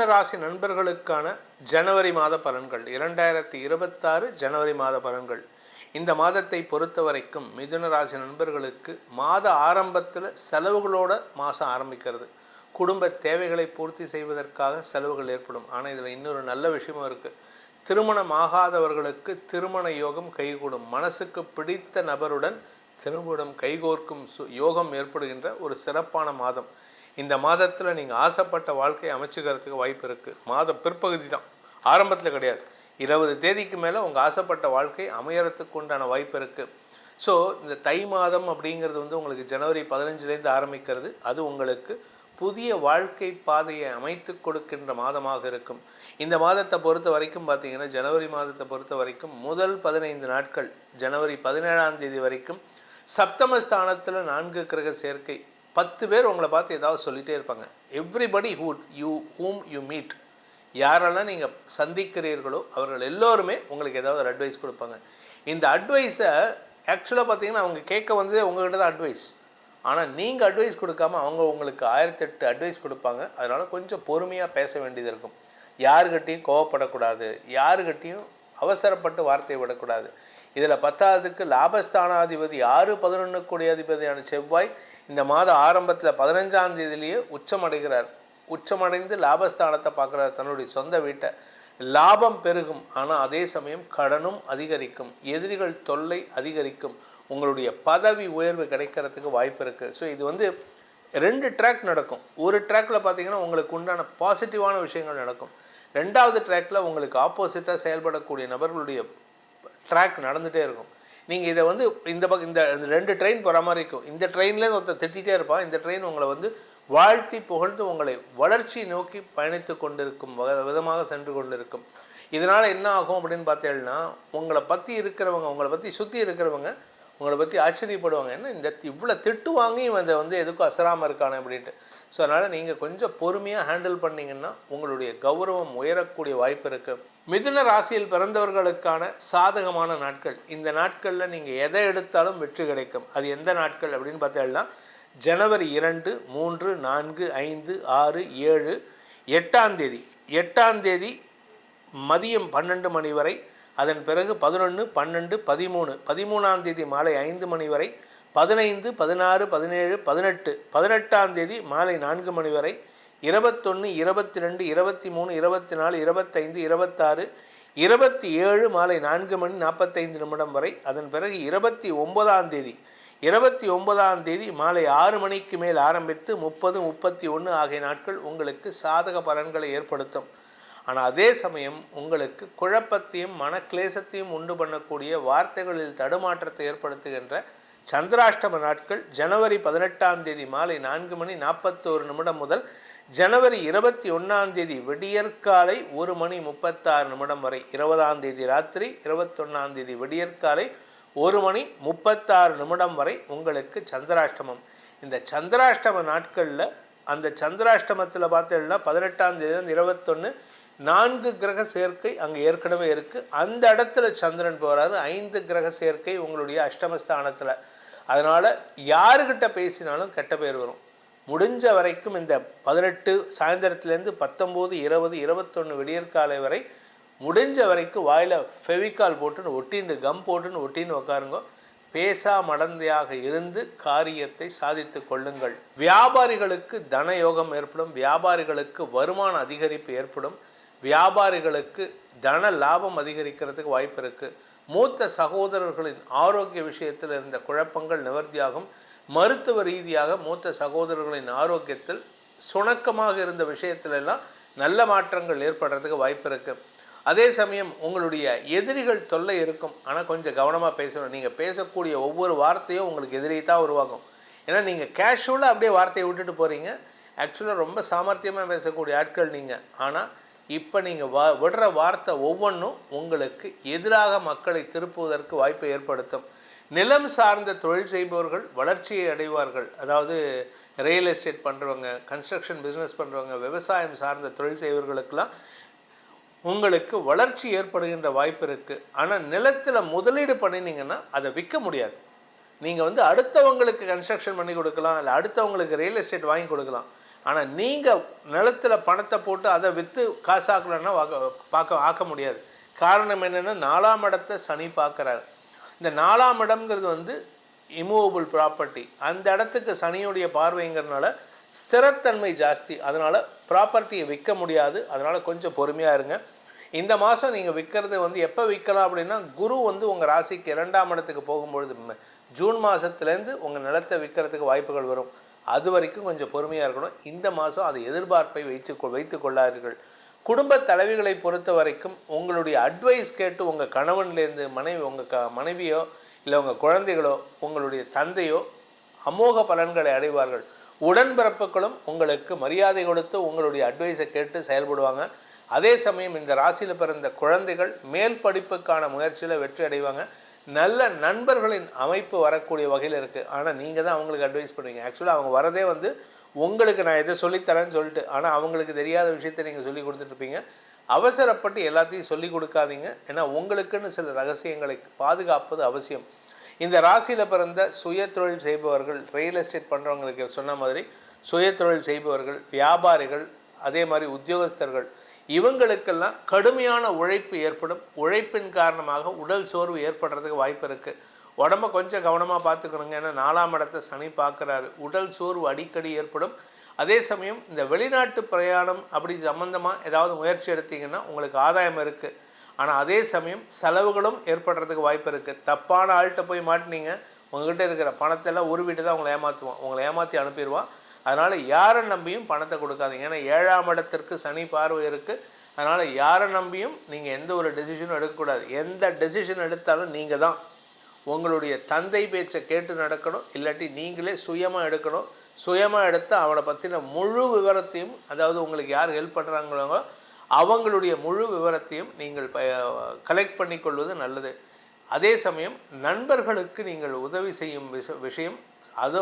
மிதுன ராசி நண்பர்களுக்கான ஜனவரி மாத பலன்கள். இரண்டாயிரத்தி இருபத்தாறு ஜனவரி மாத பலன்கள். இந்த மாதத்தை பொறுத்த வரைக்கும் மிதுன ராசி நண்பர்களுக்கு மாத ஆரம்பத்தில் செலவுகளோட மாதம் ஆரம்பிக்கிறது. குடும்ப தேவைகளை பூர்த்தி செய்வதற்காக செலவுகள் ஏற்படும். ஆனால் இதில் இன்னொரு நல்ல விஷயமும் இருக்குது திருமணம் ஆகாதவர்களுக்கு திருமண யோகம் கைகூடும். மனசுக்கு பிடித்த நபருடன் திருமணம் கைகோர்க்கும் சு யோகம் ஏற்படுகின்ற ஒரு சிறப்பான மாதம். இந்த மாதத்தில் நீங்கள் ஆசைப்பட்ட வாழ்க்கையை அமைச்சுக்கிறதுக்கு வாய்ப்பு இருக்குது மாத பிற்பகுதி தான். ஆரம்பத்தில் கிடையாது. இருபது தேதிக்கு மேலே உங்கள் ஆசைப்பட்ட வாழ்க்கை அமையறதுக்கு உண்டான வாய்ப்பு இருக்குது ஸோ இந்த தை மாதம் அப்படிங்கிறது வந்து உங்களுக்கு ஜனவரி பதினஞ்சுலேருந்து ஆரம்பிக்கிறது. அது உங்களுக்கு புதிய வாழ்க்கை பாதையை அமைத்து கொடுக்கின்ற மாதமாக இருக்கும். இந்த மாதத்தை பொறுத்த வரைக்கும் பார்த்தீங்கன்னா ஜனவரி மாதத்தை பொறுத்த வரைக்கும் முதல் பதினைந்து நாட்கள் ஜனவரி பதினேழாம் தேதி வரைக்கும் சப்தமஸ்தானத்தில் நான்கு கிரக சேர்க்கை பத்து பேர் உங்களை பார்த்து ஏதாவது சொல்லிகிட்டே இருப்பாங்க. Everybody who you whom you meet யாரெல்லாம் நீங்கள் சந்திக்கிறீர்களோ அவர்கள் எல்லோருமே உங்களுக்கு ஏதாவது ஒரு அட்வைஸ் கொடுப்பாங்க. இந்த அட்வைஸை ஆக்சுவலாக பார்த்தீங்கன்னா அவங்க கேட்க வந்ததே உங்ககிட்ட தான் அட்வைஸ் ஆனால் நீங்கள் அட்வைஸ் கொடுக்காம அவங்க உங்களுக்கு ஆயிரத்தெட்டு அட்வைஸ் கொடுப்பாங்க. அதனால் கொஞ்சம் பொறுமையாக பேச வேண்டியது இருக்கும். யாருக்கிட்டேயும் கோவப்படக்கூடாது. யாருக்கிட்டேயும் அவசரப்பட்டு வார்த்தையை விடக்கூடாது. இதில் பத்தாவதுக்கு லாபஸ்தானாதிபதி ஆறு பதினொன்று கூடிய அதிபதியான செவ்வாய் இந்த மாத ஆரம்பத்தில் பதினஞ்சாம் தேதியிலேயே உச்சமடைகிறார். உச்சமடைந்து லாபஸ்தானத்தை பார்க்குறார் தன்னுடைய சொந்த வீட்டை. லாபம் பெருகும் ஆனால் அதே சமயம் கடனும் அதிகரிக்கும். எதிரிகள் தொல்லை அதிகரிக்கும். உங்களுடைய பதவி உயர்வு கிடைக்கிறதுக்கு வாய்ப்பு இருக்குது ஸோ இது வந்து ரெண்டு ட்ராக் நடக்கும். ஒரு ட்ராக்கில் பார்த்தீங்கன்னா உங்களுக்கு உண்டான பாசிட்டிவான விஷயங்கள் நடக்கும். ரெண்டாவது ட்ராக்கில் உங்களுக்கு ஆப்போசிட்டாக செயல்படக்கூடிய நபர்களுடைய ட்ராக் நடந்துகிட்டே இருக்கும். நீங்கள் இதை வந்து இந்த பக்கம் இந்த இந்த ரெண்டு ட்ரெயின் போகிற மாதிரி இருக்கும். இந்த ட்ரெயின்லேருந்து ஒருத்தர் திட்டிகிட்டே இருப்பான். இந்த ட்ரெயின் உங்களை வந்து வாழ்த்தி புகழ்ந்து உங்களை வளர்ச்சி நோக்கி பயணித்து கொண்டிருக்கும் வக- விதமாக சென்று கொண்டிருக்கும். இதனால் என்ன ஆகும் அப்படின்னு பார்த்தேன்னா உங்களை பற்றி இருக்கிறவங்க உங்களை பற்றி சுற்றி இருக்கிறவங்க உங்களை பற்றி ஆச்சரியப்படுவாங்க. என்ன இந்த இவ்வளோ திட்டு வாங்கி இவன் இதை வந்து எதுக்கும் அசராமல் இருக்கானே அப்படின்ட்டு. ஸோ அதனால் நீங்கள் கொஞ்சம் பொறுமையாக ஹேண்டில் பண்ணீங்கன்னா உங்களுடைய கௌரவம் உயரக்கூடிய வாய்ப்பு இருக்குது மிதுன ராசியில் பிறந்தவர்களுக்கான சாதகமான நாட்கள். இந்த நாட்களில் நீங்கள் எதை எடுத்தாலும் வெற்றி கிடைக்கும். அது எந்த நாட்கள் அப்படின்னு பார்த்தீங்கன்னா ஜனவரி இரண்டு மூன்று நான்கு ஐந்து ஆறு ஏழு எட்டாம் தேதி. எட்டாம் தேதி மதியம் பன்னெண்டு மணி வரை அதன் பிறகு பதினொன்று பன்னெண்டு பதிமூணு. பதிமூணாம் தேதி மாலை ஐந்து மணி வரை பதினைந்து பதினாறு பதினேழு பதினெட்டு பதினெட்டாம் தேதி மாலை நான்கு மணி வரை இருபத்தொன்று இருபத்தி ரெண்டு இருபத்தி மூணு இருபத்தி நாலு இருபத்தைந்து இருபத்தாறு இருபத்தி ஏழு மாலை நான்கு மணி நாற்பத்தைந்து நிமிடம் வரை அதன் பிறகு இருபத்தி ஒன்பதாம் தேதி இருபத்தி ஒன்பதாம் தேதி மாலை ஆறு மணிக்கு மேல் ஆரம்பித்து முப்பது முப்பத்தி ஒன்று ஆகிய நாட்கள் உங்களுக்கு சாதக பலன்களை ஏற்படுத்தும். ஆனால் அதே சமயம் உங்களுக்கு குழப்பத்தையும் மனக்லேசத்தையும் உண்டு பண்ணக்கூடிய வார்த்தைகளில் தடுமாற்றத்தை ஏற்படுத்துகின்ற சந்திராஷ்டம நாட்கள் ஜனவரி பதினெட்டாம் தேதி மாலை நான்கு மணி நாற்பத்தோரு நிமிடம் முதல் ஜனவரி இருபத்தி ஒன்றாம் தேதி விடியற்காலை ஒரு மணி முப்பத்தாறு நிமிடம் வரை. இருபதாம் தேதி ராத்திரி இருபத்தொன்னாம் தேதி விடியற்காலை ஒரு மணி முப்பத்தாறு நிமிடம் வரை உங்களுக்கு சந்திராஷ்டமம். இந்த சந்திராஷ்டம நாட்களில் அந்த சந்திராஷ்டமத்தில் பார்த்தீங்கன்னா பதினெட்டாம் தேதி இருபத்தொன்று நான்கு கிரக சேர்க்கை அங்கே ஏற்கனவே இருக்குது அந்த இடத்துல சந்திரன் போகிறாரு ஐந்து கிரக சேர்க்கை உங்களுடைய அஷ்டமஸ்தானத்தில். அதனால் யாருக்கிட்ட பேசினாலும் கெட்ட பேர் வரும். முடிஞ்ச வரைக்கும் இந்த பதினெட்டு சாயந்தரத்துலேருந்து பத்தொம்போது இருபது இருபத்தொன்று விடியற்காலை வரை முடிஞ்ச வரைக்கும் வாயில் ஃபெவிகால் போட்டுன்னு ஒட்டின்னு கம் போட்டுன்னு ஒட்டின்னு உட்காருங்க பேசா மடந்தையாக இருந்து காரியத்தை சாதித்து கொள்ளுங்கள். வியாபாரிகளுக்கு தன யோகம் ஏற்படும். வியாபாரிகளுக்கு வருமான அதிகரிப்பு ஏற்படும். வியாபாரிகளுக்கு தன லாபம் அதிகரிக்கிறதுக்கு வாய்ப்பு இருக்குது மூத்த சகோதரர்களின் ஆரோக்கிய விஷயத்தில் இருந்த குழப்பங்கள் நிவர்த்தியாகும். மருத்துவ ரீதியாக மூத்த சகோதரர்களின் ஆரோக்கியத்தில் சுணக்கமாக இருந்த விஷயத்திலெல்லாம் நல்ல மாற்றங்கள் ஏற்படுறதுக்கு வாய்ப்பு இருக்குது அதே சமயம் உங்களுடைய எதிரிகள் தொல்லை இருக்கும். ஆனால் கொஞ்சம் கவனமாக பேசணும். நீங்கள் பேசக்கூடிய ஒவ்வொரு வார்த்தையும் உங்களுக்கு எதிரியை தான் உருவாகும் ஏன்னா நீங்கள் கேஷுவலாக அப்படியே வார்த்தையை விட்டுட்டு போகிறீங்க ஆக்சுவலாக ரொம்ப சாமர்த்தியமாக பேசக்கூடிய ஆட்கள் நீங்கள் ஆனால் இப்போ நீங்கள் வா விடுற வார்த்தை ஒவ்வொன்றும் உங்களுக்கு எதிராக மக்களை திருப்புவதற்கு வாய்ப்பை ஏற்படுத்தும். நிலம் சார்ந்த தொழில் செய்பவர்கள் வளர்ச்சியை அடைவார்கள். அதாவது ரியல் எஸ்டேட் பண்ணுறவங்க கன்ஸ்ட்ரக்ஷன் பிஸ்னஸ் பண்ணுறவங்க விவசாயம் சார்ந்த தொழில் செய்பவர்களுக்கெல்லாம் உங்களுக்கு வளர்ச்சி ஏற்படுகின்ற வாய்ப்பு இருக்குது ஆனால் நிலத்தில் முதலீடு பண்ணினீங்கன்னா அதை விற்க முடியாது. நீங்கள் வந்து அடுத்தவங்களுக்கு கன்ஸ்ட்ரக்ஷன் பண்ணி கொடுக்கலாம் இல்லை அடுத்தவங்களுக்கு ரியல் எஸ்டேட் வாங்கி கொடுக்கலாம். ஆனால் நீங்கள் நிலத்தில் பணத்தை போட்டு அதை விற்று காசாக்கலன்னா பார்க்க ஆக்க முடியாது. காரணம் என்னென்னா நாலாம் இடத்தை சனி பார்க்குறாரு. இந்த நாலாம் இடம்ங்கிறது வந்து இமூவபிள் ப்ராப்பர்ட்டி அந்த இடத்துக்கு சனியுடைய பார்வைங்கிறதுனால ஸ்திரத்தன்மை ஜாஸ்தி. அதனால் ப்ராப்பர்ட்டியை விற்க முடியாது. அதனால் கொஞ்சம் பொறுமையாக இருங்க. இந்த மாதம் நீங்கள் விற்கிறது வந்து எப்போ விற்கலாம் அப்படின்னா குரு வந்து உங்கள் ராசிக்கு இரண்டாம் இடத்துக்கு போகும்பொழுது ஜூன் மாதத்துலேருந்து உங்கள் நிலத்தை விற்கிறதுக்கு வாய்ப்புகள் வரும். அது வரைக்கும் கொஞ்சம் பொறுமையாக இருக்கணும். இந்த மாதம் அதை எதிர்பார்ப்பை வைத்து கொ- வைத்துக் கொள்ளாதீர்கள். குடும்ப தலைவிகளை பொறுத்த வரைக்கும் உங்களுடைய அட்வைஸ் கேட்டு உங்கள் கணவன்லேருந்து மனைவி உங்கள் க மனைவியோ இல்லை உங்கள் குழந்தைகளோ உங்களுடைய தந்தையோ அமோக பலன்களை அடைவார்கள். உடன்பிறப்புகளும் உங்களுக்கு மரியாதை கொடுத்து உங்களுடைய அட்வைஸை கேட்டு செயல்படுவாங்க. அதே சமயம் இந்த ராசியில் பிறந்த குழந்தைகள் மேல் படிப்புக்கான முயற்சியில் வெற்றி அடைவாங்க. நல்ல நண்பர்களின் அமைப்பு வரக்கூடிய வகையில் இருக்குது ஆனால் நீங்கள் தான் அவங்களுக்கு அட்வைஸ் பண்ணுவீங்க. ஆக்சுவலாக அவங்க வரதே வந்து உங்களுக்கு நான் எதை சொல்லித்தரேன்னு சொல்லிட்டு ஆனால் அவங்களுக்கு தெரியாத விஷயத்தை நீங்கள் சொல்லி கொடுத்துட்ருப்பீங்க. அவசரப்பட்டு எல்லாத்தையும் சொல்லி கொடுக்காதீங்க. ஏன்னா உங்களுக்குன்னு சில ரகசியங்களை பாதுகாப்பது அவசியம். இந்த ராசியில் பிறந்த சுய தொழில் செய்பவர்கள் ரியல் எஸ்டேட் பண்ணுறவங்களுக்கு சொன்ன மாதிரி சுய தொழில் செய்பவர்கள் வியாபாரிகள் அதே மாதிரி உத்தியோகஸ்தர்கள் இவங்களுக்கெல்லாம் கடுமையான உழைப்பு ஏற்படும். உழைப்பின் காரணமாக உடல் சோர்வு ஏற்படுறதுக்கு வாய்ப்பு இருக்குது உடம்ப கொஞ்சம் கவனமாக பார்த்துக்கணுங்க. ஏன்னா நாலாம் இடத்தை சனி பார்க்குறாரு. உடல் சோர்வு அடிக்கடி ஏற்படும். அதே சமயம் இந்த வெளிநாட்டு பிரயாணம் அப்படி சம்மந்தமாக ஏதாவது முயற்சி எடுத்தீங்கன்னா உங்களுக்கு ஆதாயம் இருக்குது ஆனால் அதே சமயம் செலவுகளும் ஏற்படுறதுக்கு வாய்ப்பு இருக்குது தப்பான ஆள்கிட்ட போய் மாட்டினீங்க. உங்ககிட்ட இருக்கிற பணத்தெல்லாம் உருவிட்டு தான் உங்களை ஏமாற்றுவான் உங்களை ஏமாற்றி அனுப்பிடுவான். அதனால் யாரை நம்பியும் பணத்தை கொடுக்காதீங்க. ஏன்னா ஏழாம் இடத்திற்கு சனி பார்வை இருக்குது அதனால் யாரை நம்பியும் நீங்கள் எந்த ஒரு டெசிஷனும் எடுக்கக்கூடாது. எந்த டெசிஷன் எடுத்தாலும் நீங்கள் தான். உங்களுடைய தந்தை பேச்சை கேட்டு நடக்கணும். இல்லாட்டி நீங்களே சுயமாக எடுக்கணும். சுயமாக எடுத்து அவனை பற்றின முழு விவரத்தையும் அதாவது உங்களுக்கு யார் ஹெல்ப் பண்ணுறாங்களோ அவங்களுடைய முழு விவரத்தையும் நீங்கள் ப கலெக்ட் பண்ணிக்கொள்வது நல்லது. அதே சமயம் நண்பர்களுக்கு நீங்கள் உதவி செய்யும் விஷ விஷயம் அது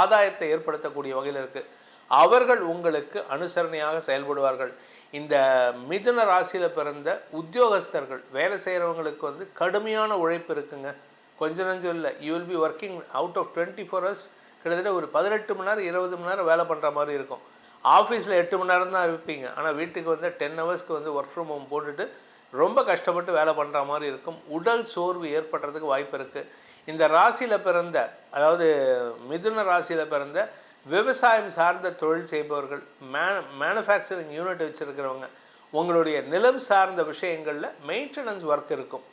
ஆதாயத்தை ஏற்படுத்தக்கூடிய வகையில் இருக்குது அவர்கள் உங்களுக்கு அனுசரணையாக செயல்படுவார்கள். இந்த மிதுன ராசியில் பிறந்த உத்தியோகஸ்தர்கள் வேலை செய்கிறவங்களுக்கு வந்து கடுமையான உழைப்பு இருக்குங்க. கொஞ்ச நஞ்சம் இல்லை. You will be working out of twenty four hours கிட்டத்தட்ட ஒரு பதினெட்டு மணி நேரம் இருபது மணி நேரம் வேலை பண்ணுற மாதிரி இருக்கும். ஆஃபீஸில் எட்டு மணி நேரம் தான் இருப்பீங்க. ஆனால் வீட்டுக்கு வந்து டென் ஹவர்ஸ்க்கு வந்து ஒர்க் ஃப்ரம் ஹோம் போட்டுட்டு ரொம்ப கஷ்டப்பட்டு வேலை பண்ணுற மாதிரி இருக்கும். உடல் சோர்வு ஏற்படுறதுக்கு வாய்ப்பு இருக்குது இந்த ராசியில் பிறந்த அதாவது மிதுன ராசியில் பிறந்த விவசாயம் சார்ந்த தொழில் செய்பவர்கள் மே மேனுஃபேக்சரிங் யூனிட் வச்சுருக்கிறவங்க உங்களுடைய நிலம் சார்ந்த விஷயங்களில் மெயின்டெனன்ஸ் ஒர்க் இருக்கும்.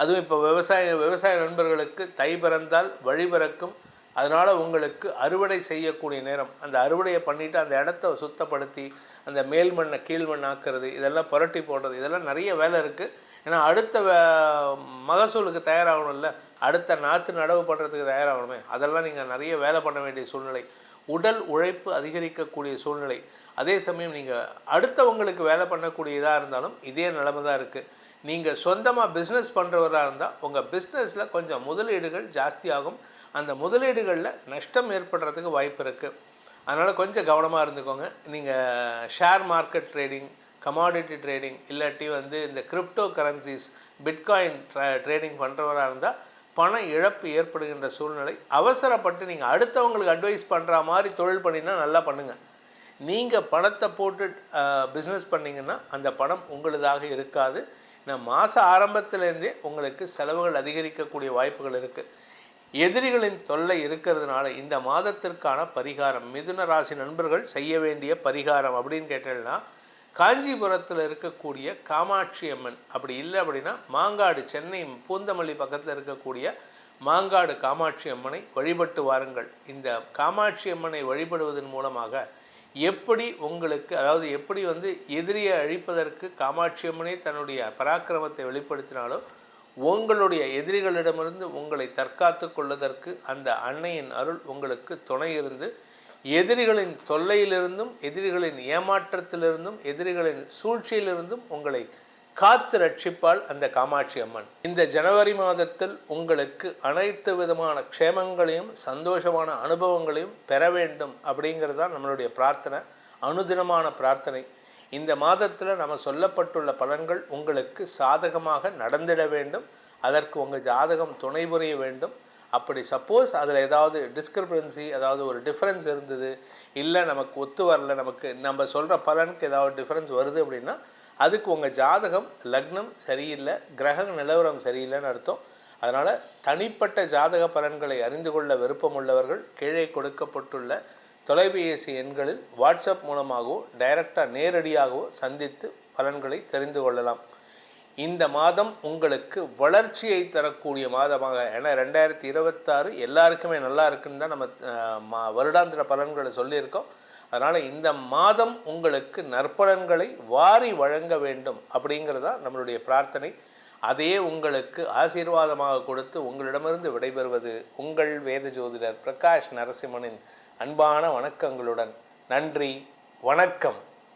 அதுவும் இப்போ விவசாய விவசாய நண்பர்களுக்கு தை பிறந்தால் வழி பிறக்கும். அதனால் உங்களுக்கு அறுவடை செய்யக்கூடிய நேரம் அந்த அறுவடையை பண்ணிவிட்டு அந்த இடத்த சுத்தப்படுத்தி அந்த மேல் மண்ணை கீழ் மண் ஆக்குறது இதெல்லாம் புரட்டி போடுறது இதெல்லாம் நிறைய வேலை இருக்குது ஏன்னா அடுத்த வே- மகசூலுக்கு தயாராகணும்ல. அடுத்த நாற்று நடவு பண்ணுறதுக்கு தயாராகணுமே. அதெல்லாம் நீங்கள் நிறைய வேலை பண்ண வேண்டிய சூழ்நிலை. உடல் உழைப்பு அதிகரிக்கக்கூடிய சூழ்நிலை. அதே சமயம் நீங்கள் அடுத்தவங்களுக்கு வேலை பண்ணக்கூடிய இதாக இருந்தாலும் இதே நிலைமை தான் இருக்குது நீங்கள் சொந்தமாக பிஸ்னஸ் பண்ணுறவராக இருந்தால் உங்கள் பிஸ்னஸில் கொஞ்சம் முதலீடுகள் ஜாஸ்தியாகும். அந்த முதலீடுகளில் நஷ்டம் ஏற்படுறதுக்கு வாய்ப்பு இருக்குது அதனால் கொஞ்சம் கவனமாக இருந்துக்கோங்க. நீங்கள் share market trading commodity trading இல்லாட்டி வந்து இந்த கிரிப்டோ கரன்சிஸ் பிட்காயின் ட்ரேடிங் பண்ணுறவராக இருந்தால் பண இழப்பு ஏற்படுகின்ற சூழ்நிலை அவசரப்பட்டு நீங்கள் அடுத்தவங்களுக்கு அட்வைஸ் பண்ணுற மாதிரி தொழில் பண்ணினா நல்லா பண்ணுங்கள் நீங்கள் பணத்தை போட்டு பிஸ்னஸ் பண்ணிங்கன்னா அந்த பணம் உங்களுதாக இருக்காது. நான் மாத ஆரம்பத்திலேருந்தே உங்களுக்கு செலவுகள் அதிகரிக்கக்கூடிய வாய்ப்புகள் இருக்குது எதிரிகளின் தொல்லை இருக்கிறதுனால இந்த மாதத்திற்கான பரிகாரம் மிதுன ராசி நண்பர்கள் செய்ய வேண்டிய பரிகாரம் அப்படின்னு கேட்டேன்னா காஞ்சிபுரத்தில் இருக்கக்கூடிய காமாட்சி அம்மன் அப்படி இல்லை அப்படின்னா மாங்காடு சென்னை பூந்தமல்லி பக்கத்தில் இருக்கக்கூடிய மாங்காடு காமாட்சி அம்மனை வழிபட்டு வாருங்கள். இந்த காமாட்சி அம்மனை வழிபடுவதன் மூலமாக எப்படி உங்களுக்கு அதாவது எப்படி வந்து எதிரியை அழிப்பதற்கு காமாட்சி அம்மனே தன்னுடைய பராக்கிரமத்தை வெளிப்படுத்தினாலோ உங்களுடைய எதிரிகளிடமிருந்து உங்களை தற்காத்து கொள்வதற்கு அந்த அன்னையின் அருள் உங்களுக்கு துணை இருந்து எதிரிகளின் தொல்லையிலிருந்தும் எதிரிகளின் ஏமாற்றத்திலிருந்தும் எதிரிகளின் சூழ்ச்சியிலிருந்தும் உங்களை காத்து ரட்சிப்பாள் அந்த காமாட்சி அம்மன். இந்த ஜனவரி மாதத்தில் உங்களுக்கு அனைத்து விதமான க்ஷேமங்களையும் சந்தோஷமான அனுபவங்களையும் பெற வேண்டும் அப்படிங்கிறது தான் நம்மளுடைய பிரார்த்தனை அனுதினமான பிரார்த்தனை. இந்த மாதத்தில் நம்ம சொல்லப்பட்டுள்ள பலன்கள் உங்களுக்கு சாதகமாக நடந்திட வேண்டும். அதற்கு உங்கள் ஜாதகம் துணை புரிய வேண்டும். அப்படி சப்போஸ் அதில் ஏதாவது டிஸ்கிரிபன்சி அதாவது ஒரு டிஃப்ரென்ஸ் இருந்தது இல்லை நமக்கு ஒத்து வரல நமக்கு நம்ம சொல்கிற பலனுக்கு ஏதாவது டிஃப்ரென்ஸ் வருது அப்படின்னா அதுக்கு உங்கள் ஜாதகம் லக்னம் சரியில்லை கிரக நிலவரம் சரியில்லைன்னு அர்த்தம். அதனால் தனிப்பட்ட ஜாதக பலன்களை அறிந்து கொள்ள விருப்பமுள்ளவர்கள் கீழே கொடுக்கப்பட்டுள்ள தொலைபேசி எண்களில் வாட்ஸ்அப் மூலமாகவோ டைரக்டாக நேரடியாகவோ சந்தித்து பலன்களை தெரிந்து கொள்ளலாம். இந்த மாதம் உங்களுக்கு வளர்ச்சியை தரக்கூடிய மாதமாக ஏன்னா ரெண்டாயிரத்தி இருபத்தாறு எல்லாருக்குமே நல்லா இருக்குன்னு தான் நம்ம வருடாந்திர பலன்களை சொல்லியிருக்கோம். அதனால் இந்த மாதம் உங்களுக்கு நற்பலன்களை வாரி வழங்க வேண்டும் அப்படிங்கிறதா நம்மளுடைய பிரார்த்தனை. அதையே உங்களுக்கு ஆசீர்வாதமாக கொடுத்து உங்களிடமிருந்து விடைபெறுவது உங்கள் வேத ஜோதிடர் பிரகாஷ் நரசிம்மனின் அன்பான வணக்கங்களுடன். நன்றி வணக்கம்.